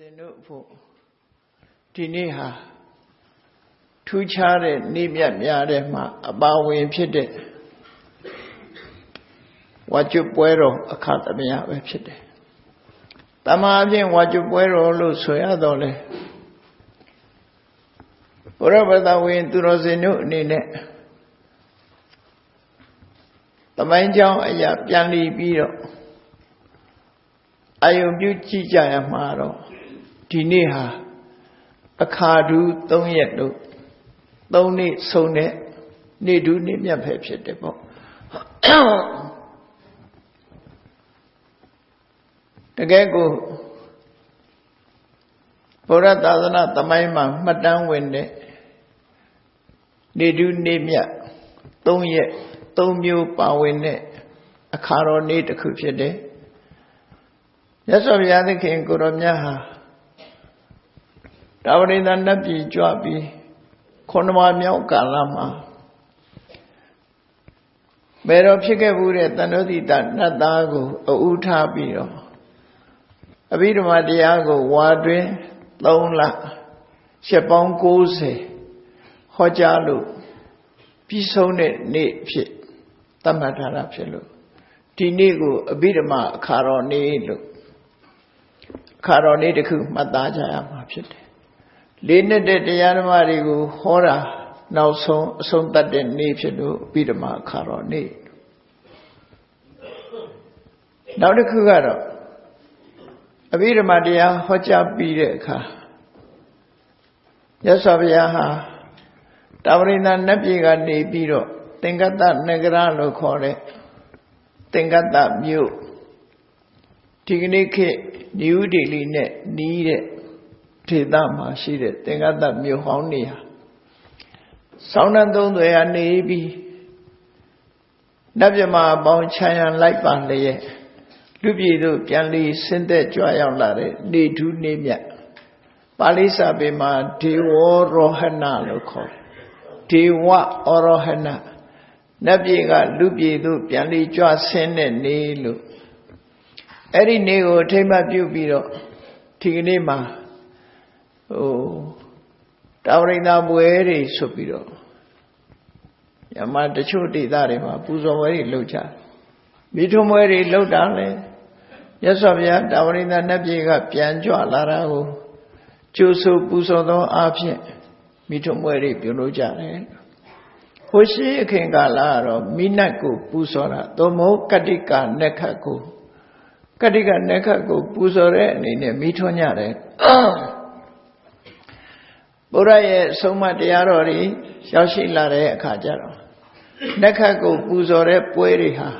စင်တို့ဖို့ဒီနေ့ဟာထူးခြားတဲ့နေ့မြတ်များတဲ့မှာအပါဝင်ဖြစ်တဲ့ဝါကျွပွဲတော်အခါသမယပဲဖြစ်တယ်။တမန်အပြင်ဝါကျွပွဲတော်လို့ဆိုရတော့လေဘုရားဗဒဝင်သူတော်စင်တို့အနေနဲ့တမိုင်းကြောင်းအရာပြန်လီပြီးတော့အယုံပြုကြည့်ကြရမှာတော့ ဒီနေ့ဟာအခါဒူး3ရက်လို့3နေ့ဆုံးတဲ့နေ့ဒူးနေ့မြတ်ပဲဖြစ်တယ်ပေါ့တကယ်ကိုဘုရားသာသနာသမိုင်းမှာမှတ်တမ်းဝင်တဲ့နေဒုနေမြတ်၃ရက်၃မျိုးပါဝင်တဲ့အခါတော်နေ့တစ်ခုဖြစ်တယ်မြတ်စွာဘုရားသခင်ကိုရောမြတ်ဟာ တာဝရိန္ဒနတ်ပြည်ကြွပြီးခုနမမြောက်ကာလမှာဘယ်တော့ဖြစ်ခဲ့ဘူးတဲ့တန်တောတိတနတ်သားကိုအဥထားပြီးတော့အဘိဓမ္မာတရားကိုဝါတွင်3လရှစ်ပေါင်း90ဟောကြားလို့ပြီးဆုံးတဲ့နေ့ဖြစ်သတ်မှတ်ထားတာဖြစ်လို့ဒီနေ့ကိုအဘိဓမ္မာအခါတော်နေ့လို့အခါတော်နေ့တစ်ခုမှတ်သားကြရမှာဖြစ်တယ် လေးနှစ်တဲ့တရားဓမ္မတွေကိုဟောတာနောက်ဆုံးအဆုံးသတ်တဲ့နေ့ဖြစ်လို့အဘိဓမ္မာအခါတော်နေ့နောက်တစ်ခုကတော့အဘိဓမ္မာတရားဟောကြားပြီးတဲ့အခါရသော်ဘုရားဟာတာဝရိန္ဒနတ်ပြည်ကနေပြီးတော့သင်္ကတနဂရလို့ခေါ်တဲ့သင်္ကတမြို့ဒီကနေ့ခေတ်နယူးဒေလီနဲ့နီးတဲ့ ဒေသမှာရှိတဲ့သင်္ကတမြို့ဟောင်းနေဟာဆောင်းနှံသုံးသွယ်ကနေပြီးနတ်မြမအပေါင်းခြံရန်လိုက်ပါလျက်လူပြည်သို့ပြန်လီဆင်းသက်ကြွရောက်လာတဲ့နေထူးနေမြတ်ပါဠိစာပေမှာဒေဝရောဟဏလို့ခေါ်ဒေဝဩရောဟဏနတ်ပြည်ကလူပြည်သို့ပြန်လီကြွဆင်းတဲ့နေလို့အဲ့ဒီနေကိုထိမ့်မှပြုပြီးတော့ဒီကနေ့မှာ ဟိုတာဝရိန္ဒပွဲတွေဆိုပြီးတော့ညမတချို့ဒေသတွေမှာပူဇော်ပွဲတွေလုပ်ကြမိထုံပွဲတွေလုပ်တာလဲရသော်ဗျာတာဝရိန္ဒနတ်ပြည်ကပြန်ကြွလာတာကိုကျိုးဆိုပူဇော်သောအဖြစ်မိထုံပွဲတွေပြုလုပ်ကြတယ်ဟိုရှိအခင်ကာလကတော့မိနတ်ကိုပူဇော်တာသို့မဟုတ်ကတိကနက္ခတ်ကိုကတိကနက္ခတ်ကိုပူဇော်တဲ့အနေနဲ့မိထွန်းကြတယ် ဘုရားရဲ့ဆုံးမတရားတော်တွေရောက်ရှိလာတဲ့အခါကျတော့နက္ခတ်ကိုပူဇော်တဲ့ပွဲတွေဟာ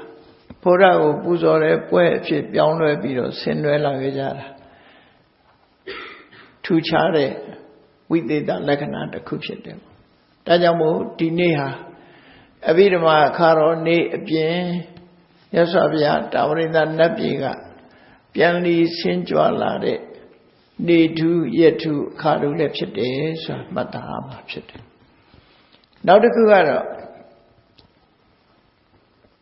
ဘုရားကိုပူဇော်တဲ့ပွဲအဖြစ်ပြောင်းလဲပြီးတော့ဆင်နွှဲလာခဲ့ကြတာထူခြားတဲ့ဝိသေသလက္ခဏာတစ်ခုဖြစ်တယ်။ဒါကြောင့်မို့ဒီနေ့ဟာအဘိဓမ္မာအခါတော်နေ့အပြင်ရသော်ဗျာတာဝရိန္ဒနတ်ပြည်ကပြန်လီဆင်းကြွလာတဲ့ နေထုရထုအခါတို့လည်းဖြစ်တယ်ဆိုတာမှတ်သားမှာဖြစ်တယ်။နောက်တစ်ခုကတော့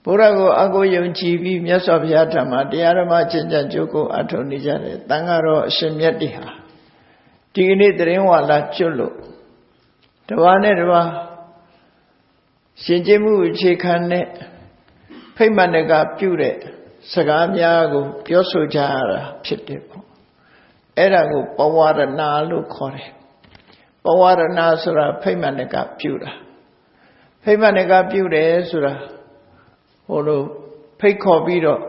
ဘုရားကိုအကိုယုံကြည်ပြီးမြတ်စွာဘုရားထံမှာတရားဓမ္မကျင့်ကြံကြိုးကိုအထောက်နေကြတယ်။တန်ဃာတော်အရှင်မြတ်တိဟာဒီကနေ့တရင်ဝါလာကျွတ်လို့တဘာနဲ့တဘာရှင်ကျင့်မှုအခြေခံနဲ့ဖိမ္မဏကပြုတဲ့စကားများကို ပြောဆိုကြရတာဖြစ်တယ်ပေါ့ အဲ့ဒါကိုပဝရဏလို့ခေါ်တယ်ပဝရဏဆိုတာဖိမ္မဏကပြုတာဖိမ္မဏကပြုတယ်ဆိုတာဟိုလိုဖိတ်ခေါ်ပြီးတော့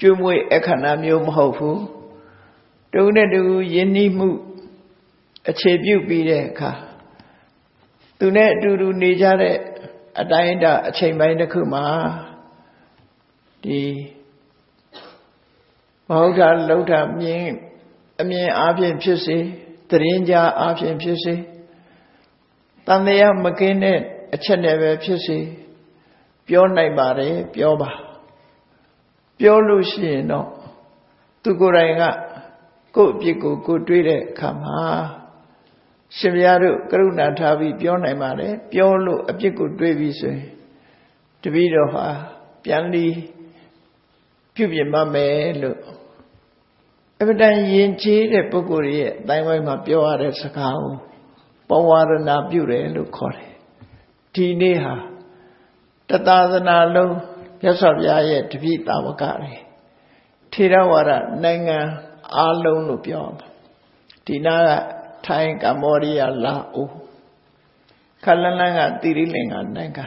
ကျွမွေအခဏမျိုးမဟုတ်ဘူးတူနဲ့တူယဉ်နီးမှုအခြေပြုပြီးတဲ့အခါသူနဲ့အတူတူနေကြတဲ့အတိုင်းအတာအချိန်ပိုင်းတစ်ခုမှာဒီမဟုတ်တာလှုပ်တာမြင် အမြင်အားဖြင့်ဖြစ်စေတရင်ကြားအားဖြင့်ဖြစ်စေတန်တရားမကင်းတဲ့အချက်နဲ့ပဲဖြစ်စေပြောနိုင်ပါတယ်ပြောပါပြောလို့ရှိရင်တော့သူကိုယ်တိုင်ကကိုယ့်အပြစ်ကိုကိုယ်တွေးတဲ့အခါမှာရှင်ဘုရားတို့ကရုဏာထားပြီးပြောနိုင်ပါတယ်ပြောလို့အပြစ်ကိုတွေးပြီးဆိုရင်တပည့်တော်ဟာပြန်လီပြုပြင်ပါမယ်လို့ အပဒံယဉ်ကျေးတဲ့ပုဂ္ဂိုလ်ရဲ့အတိုင်းဝိုင်းမှာပြောရတဲ့စကားကိုပဝရဏပြုတယ်လို့ခေါ်တယ်ဒီနေ့ဟာတသာသနာလုံးမြတ်စွာဘုရားရဲ့တပိတာဝကတွေထေရဝါဒနိုင်ငံအားလုံးလို့ပြောမှာဒီနာကထိုင်းကမ္ဘောဒီးယားလာအိုခလန်းလန်းကတိရိလင်္ကာနိုင်ငံ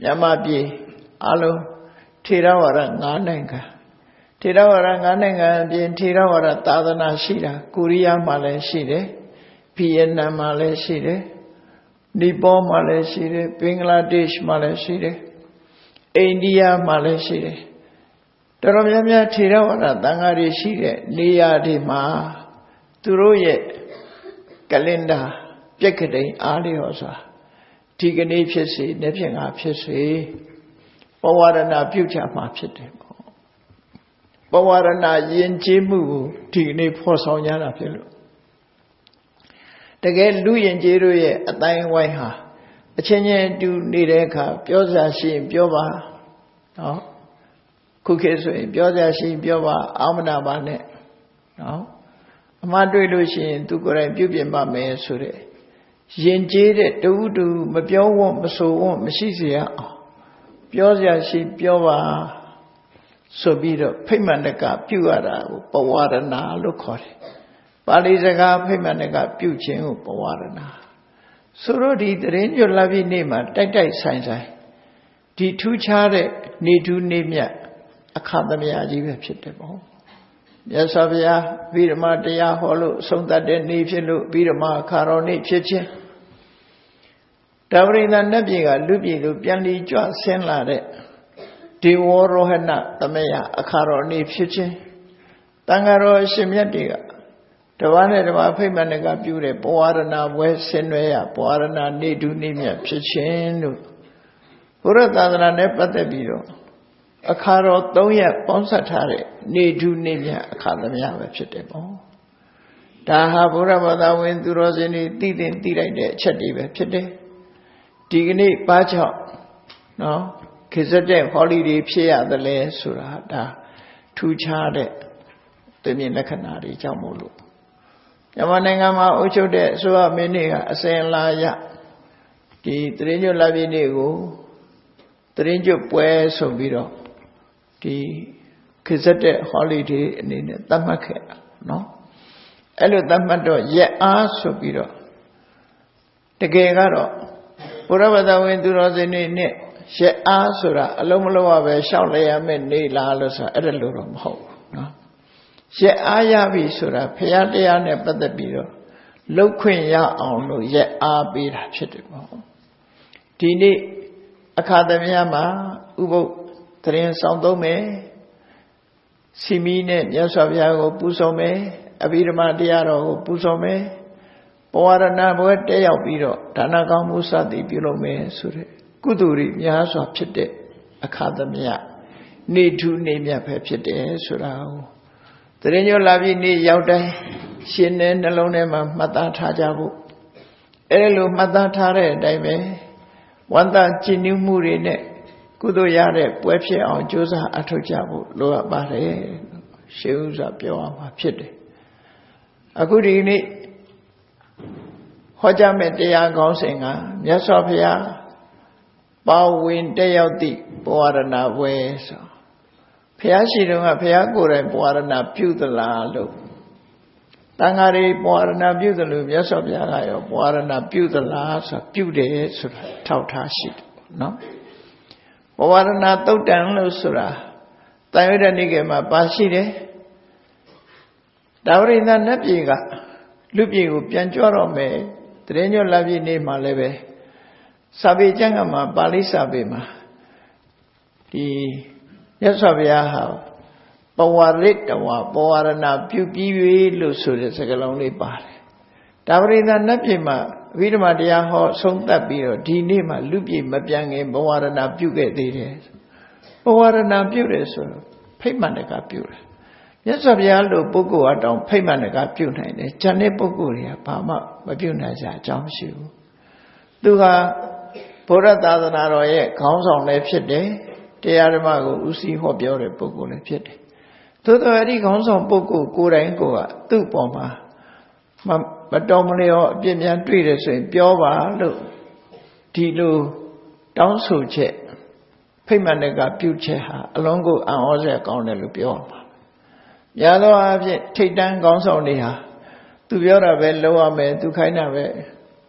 မြန်မာပြည်အားလုံးထေရဝါဒ၅နိုင်ငံ ထေရဝါဒ၅နိုင်ငံအပြင်ထေရဝါဒသာသနာရှိတာကိုရီးယားမှာလည်းရှိတယ်ဗီယက်နမ်မှာလည်းရှိတယ်နီပေါမှာလည်းရှိတယ်ဘင်္ဂလားဒေ့ရှ်မှာလည်းရှိတယ်အိန္ဒိယမှာလည်းရှိတယ်တော်တော်များများထေရဝါဒသံဃာတွေရှိတဲ့နေရာတွေမှာသူတို့ရဲ့ကလင်ဒါပြက်ကတိန်အားလျော်စွာဒီကနေ့ဖြစ်စေနေ့ဖြင့်ငါဖြစ်စေပဝရဏပြုချမှာဖြစ်တယ်ပေါ့ ပဝရဏယဉ်ကျေးမှုကိုဒီကနေ့ဖော်ဆောင်ကြတာဖြစ်လို့တကယ်လူယဉ်ကျေးတို့ရဲ့အတိုင်းဝိုင်းဟာအချင်းချင်းတူနေတဲ့အခါပြောစရာရှိရင်ပြောပါနော်ခုခေတ်ဆိုရင်ပြောစရာရှိရင်ပြောပါအာမနာပါနဲ့နော်အမှားတွေ့လို့ရှိရင်သူကိုယ်တိုင်ပြုပြင်ပါမယ်ဆိုတဲ့ယဉ်ကျေးတဲ့တူတူမပြောဝတ်မဆိုဝတ်မရှိစေရအောင်ပြောစရာရှိပြောပါ ဆိုပြီးတော့ဖိမှန်တကပြုရတာကိုပဝရဏလို့ခေါ်တယ်ပါဠိစကားဖိမှန်တကပြုခြင်းကိုပဝရဏဆိုတော့ဒီတရင်ကျွလာပြီနေ့မှာတိုက်တိုက်ဆိုင်ဆိုင်ဒီထူးခြားတဲ့နေထူးနေမြတ်အခါသမယကြီးပဲဖြစ်တယ်ပေါ့မြတ်စွာဘုရားဗိဓမာတရားဟောလို့ဆုံးသတ်တဲ့နေ့ဖြစ်လို့ဗိဓမာအခါတော်နေ့ဖြစ်ခြင်းတပရိသနတ်ပြည်ကလူပြည်လိုပြန်လီကြွဆင်းလာတဲ့ ဒေဝရောဟဏသမယအခါတော်နေ့ဖြစ်ခြင်းတန်ဃာတော်အရှင်မြတ်တွေကတဘာနဲ့တဘာဖိမ္မဏကပြုတဲ့ပဝရဏဘွဲဆင်းရွဲရပဝရဏနေတုနေမြတ်ဖြစ်ခြင်းလို့ဘုရားသာသနာနဲ့ပတ်သက်ပြီးတော့အခါတော်၃ရက်ပေါင်းဆက်ထားတဲ့နေတုနေမြတ်အခါသမယပဲဖြစ်တယ်ပေါ့ဒါဟာဘုရားဘာသာဝင် သူတော်စင်တွေသိသိသိလိုက်တဲ့အချက်တွေပဲဖြစ်တယ်ဒီကနေ့ပါချောက်နော် ခေစတဲ့ holiday ဖြစ်ရတယ်လဲဆိုတာဒါထူးခြားတဲ့တမင်လက္ခဏာတွေကြောင့်မို့လို့မြန်မာနိုင်ငံမှာအုပ်ချုပ်တဲ့အစိုးရမင်းတွေကအစဉ်လာရဒီတရင်ကျွတ်လာပြည်နေ့ကိုတရင်ကျွတ်ပွဲဆိုပြီးတော့ဒီခေစတဲ့ holiday အနေနဲ့သတ်မှတ်ခဲ့တာနော်အဲ့လိုသတ်မှတ်တော့ရက်အားဆိုပြီးတော့တကယ်ကတော့ဘုရားဘာသာဝင်သူတော်စင်တွေနဲ့ ရက်အားဆိုတာအလုံးမလုံးဝပဲရှောက်လဲရမယ်နေလားလို့ဆိုတာအဲ့ဒါလိုတော့မဟုတ်ဘူးနော်ရက်အားရပြီဆိုတာဖရာတရားနဲ့ပတ်သက်ပြီးတော့လှုပ်ခွင့်ရအောင်လို့ရက်အားပေးတာဖြစ်တယ်ပေါ့ဒီနေ့အခါသမယမှာဥပုပ်တရင်ဆောင်သုံးမယ်စီမီနဲ့မြတ်စွာဘုရားကို ပူဇော်မယ်အဘိဓမ္မာတရားတော်ကိုပူဇော်မယ်ပဝရဏဘွယ်တက်ရောက်ပြီးတော့ဒါနကောင်းမှုစသည်ပြုလုပ်မယ်ဆိုတဲ့ ကုသိုလ်တွေများစွာဖြစ်တဲ့အခါသမယနေထူးနေမြတ်ပဲဖြစ်တယ်ဆိုတာကိုတရင်ညောလာပြီးနေ့ရောက်တိုင်းရှင်တဲ့နှလုံးထဲမှာမှတ်သားထားကြဖို့အဲလိုမှတ်သားထားတဲ့အတိုင်းပဲဝန္တာကြည်နူးမှုတွေနဲ့ကုသိုလ်ရတဲ့ပွဲဖြစ်အောင်ကြိုးစားအထောက်ကြဖို့လိုအပ်ပါတယ်ရှေးဥစွာပြောအောင်မှာဖြစ်တယ်အခုဒီနေ့ဟောကြားမဲ့တရားကောင်းစဉ်ကမြတ်စွာဘုရား ပါဝင်တက်ရောက်သည့်ပဝရဏဝဲဆိုဘုရားရှိတော်ကဘုရားကိုယ်တိုင်ပဝရဏပြုသလားလို့တန်ဃာတွေပဝရဏပြုသလိုမြတ်စွာဘုရားကရောပဝရဏပြုသလားဆိုပြုတယ်ဆိုတာထောက်ထားရှိတယ်နော်ပဝရဏသုတ်တံလို့ဆိုတာတန်ရွတ်တဲ့နေ့ကမှာပါရှိတယ်ဒါဝရိန္ဒနတ်ပြည်ကလူပြည်ကိုပြန်ကြွတော့မယ်တရင်ညွတ်လာပြည်နေ့မှာလည်းပဲ စာပေကျမ်းကမှာပါဠိစာပေမှာဒီရသော်ဘုရားဟာပဝရစ်တဝပဝရဏပြုပြီးပြီလို့ဆိုတဲ့စကားလုံးလေးပါတယ်ဒါပရိသနတ်ပြည်မှာအဘိဓမ္မာတရားဟောဆုံးသက်ပြီးတော့ဒီနေ့မှာလူပြည်မပြန်ခင်ဘဝရဏပြုခဲ့သေးတယ်ဘဝရဏပြုတယ်ဆိုတော့ဖိတ်မှန်တကပြုတယ်မြတ်စွာဘုရားလိုပုဂ္ဂိုလ်အတောင်ဖိတ်မှန်တကပြုနိုင်တယ်ဉာဏ်တဲ့ပုဂ္ဂိုလ်တွေကဘာမှမပြုနိုင်ကြအကြောင်းမရှိဘူးသူက ဘုရားသာသနာတော်ရဲ့ခေါင်းဆောင်လည်းဖြစ်တယ်တရားဓမ္မကိုဥစည်းဟောပြောတဲ့ပုဂ္ဂိုလ်လည်းဖြစ်တယ်သို့တော်အဲ့ဒီခေါင်းဆောင်ပုဂ္ဂိုလ်ကိုယ်တိုင်ကိုယ်ကသူ့ပေါ်မှာမမတော်မလျော်အပြစ်များတွေ့တယ်ဆိုရင် ပြောပါလို့ဒီလိုတောင်းဆိုချက်ဖိတ်မှန်တဲ့ကပြုချက်ဟာအလုံးကိုအံ့ဩစရာကောင်းတယ်လို့ပြောမှာ။များသောအားဖြင့်ထိတ်တန်းခေါင်းဆောင်တွေဟာသူပြောတာပဲလုပ်ရမယ်သူခိုင်းတာပဲ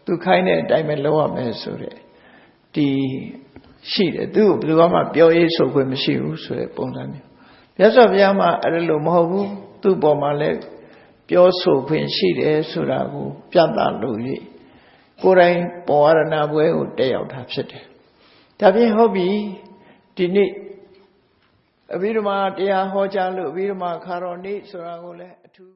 သူခိုင်းတဲ့အတိုင်းပဲလုပ်ရမယ်ဆိုတဲ့ ဒီရှိတယ်သူ့ကိုဘယ်သူမှပြောရေးဆိုခွင့်မရှိဘူးဆိုတဲ့ပုံစံမျိုးမြတ်စွာဘုရားမှာအဲ့လိုမဟုတ်ဘူးသူ့ပေါ်မှာလည်းပြောဆိုခွင့်ရှိတယ်ဆိုတာကိုပြသလို့ရကိုယ်တိုင်ပေါ်ရဏပွဲကိုတက်ရောက်တာဖြစ်တယ်ဒါဖြင့်ဟုတ်ပြီဒီနေ့အဘိဓမ္မာတရားဟောကြားလို့အဘိဓမ္မာခါတော်နေ့ဆိုတာကိုလည်းအထူး